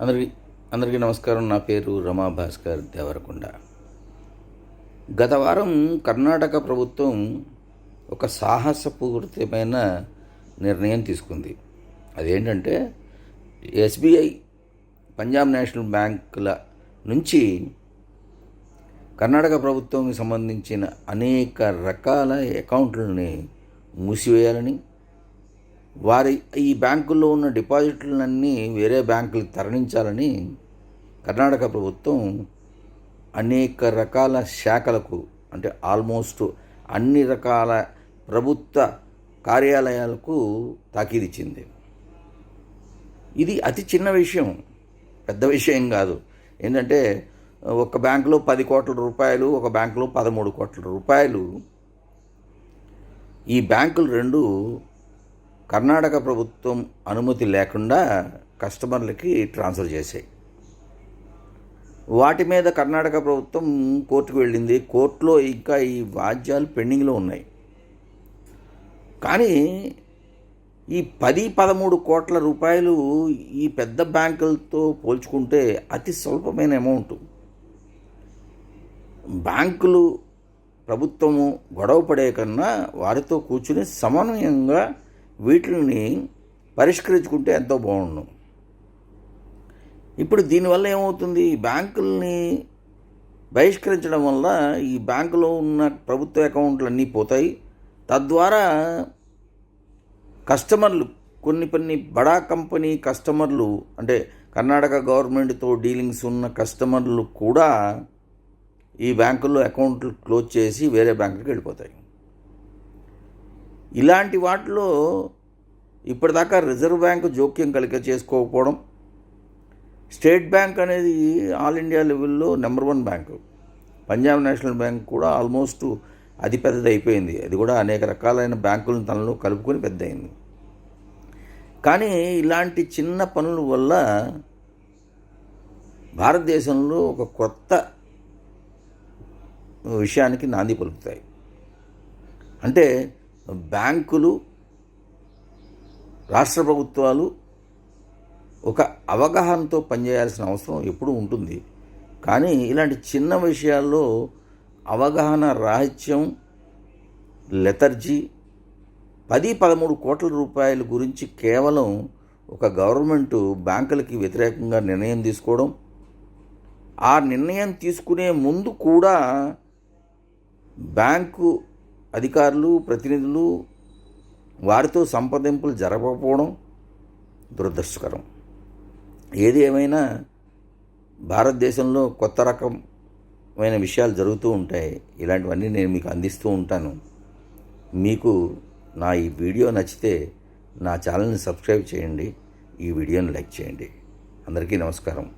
అందరి అందరికీ నమస్కారం. నా పేరు రమా భాస్కర్ దేవరకొండ. గత వారం కర్ణాటక ప్రభుత్వం ఒక సాహసపూరితమైన నిర్ణయం తీసుకుంది. అదేంటంటే ఎస్బీఐ పంజాబ్ నేషనల్ బ్యాంకుల నుంచి కర్ణాటక ప్రభుత్వంకి సంబంధించిన అనేక రకాల అకౌంట్లని మూసివేయాలని వారి ఈ బ్యాంకుల్లో ఉన్న డిపాజిట్లన్నీ వేరే బ్యాంకులకు తరలించాలని కర్ణాటక ప్రభుత్వం అనేక రకాల శాఖలకు అంటే ఆల్మోస్ట్ అన్ని రకాల ప్రభుత్వ కార్యాలయాలకు తాకీదిచ్చింది. ఇది అతి చిన్న విషయం పెద్ద విషయం కాదు. ఏంటంటే ఒక బ్యాంకులో పది కోట్ల రూపాయలు ఒక బ్యాంకులో పదమూడు కోట్ల రూపాయలు. ఈ బ్యాంకులు రెండు కర్ణాటక ప్రభుత్వం అనుమతి లేకుండా కస్టమర్లకి ట్రాన్స్ఫర్ చేశాయి. వాటి మీద కర్ణాటక ప్రభుత్వం కోర్టుకు వెళ్ళింది. కోర్టులో ఇంకా ఈ వాద్యాలు పెండింగ్లో ఉన్నాయి. కానీ ఈ పది పదమూడు కోట్ల రూపాయలు ఈ పెద్ద బ్యాంకులతో పోల్చుకుంటే అతి స్వల్పమైన అమౌంట్. బ్యాంకులు ప్రభుత్వము గొడవ పడే కన్నా వారితో కూర్చుని సమన్వయంగా వీటిని పరిష్కరించుకుంటే ఎంతో బాగుండు. ఇప్పుడు దీనివల్ల ఏమవుతుంది? ఈ బ్యాంకుల్ని బహిష్కరించడం వల్ల ఈ బ్యాంకులో ఉన్న ప్రభుత్వ అకౌంట్లు అన్నీ పోతాయి. తద్వారా కస్టమర్లు కొన్ని కొన్ని బడా కంపెనీ కస్టమర్లు అంటే కర్ణాటక గవర్నమెంట్తో డీలింగ్స్ ఉన్న కస్టమర్లు కూడా ఈ బ్యాంకుల్లో అకౌంట్లు క్లోజ్ చేసి వేరే బ్యాంకులకు వెళ్ళిపోతాయి. ఇలాంటి వాటిలో ఇప్పటిదాకా రిజర్వ్ బ్యాంక్ జోక్యం కలిగ చేసుకోకపోవడం స్టేట్ బ్యాంక్ అనేది ఆల్ ఇండియా లెవెల్లో number one bank. Punjab National Bank కూడా ఆల్మోస్ట్ అది పెద్దది అయిపోయింది అది కూడా అనేక రకాలైన బ్యాంకులను తనలో కలుపుకొని పెద్ద అయింది కానీ ఇలాంటి చిన్న పనుల వల్ల భారతదేశంలో ఒక కొత్త విషయానికి నాంది పలుకుతాయి. అంటే బ్యాంకులు రాష్ట్ర ప్రభుత్వాలు ఒక అవగాహనతో పనిచేయాల్సిన అవసరం ఎప్పుడూ ఉంటుంది. కానీ ఇలాంటి చిన్న విషయాల్లో అవగాహన రాహిత్యం లెథర్జీ పది పదమూడు కోట్ల రూపాయల గురించి కేవలం ఒక గవర్నమెంట్ బ్యాంకులకి వ్యతిరేకంగా నిర్ణయం తీసుకోవడం ఆ నిర్ణయం తీసుకునే ముందు కూడా బ్యాంకు అధికారులు ప్రతినిధులు వారితో సంప్రదింపులు జరగకపోవడం దురదృష్టకరం. ఏది ఏమైనా భారతదేశంలో కొత్త రకమైన విషయాలు జరుగుతూ ఉంటాయి. ఇలాంటివన్నీ నేను మీకు అందిస్తూ ఉంటాను. మీకు నా ఈ వీడియో నచ్చితే నా ఛానల్ని సబ్స్క్రైబ్ చేయండి. ఈ వీడియోని లైక్ చేయండి. అందరికీ నమస్కారం.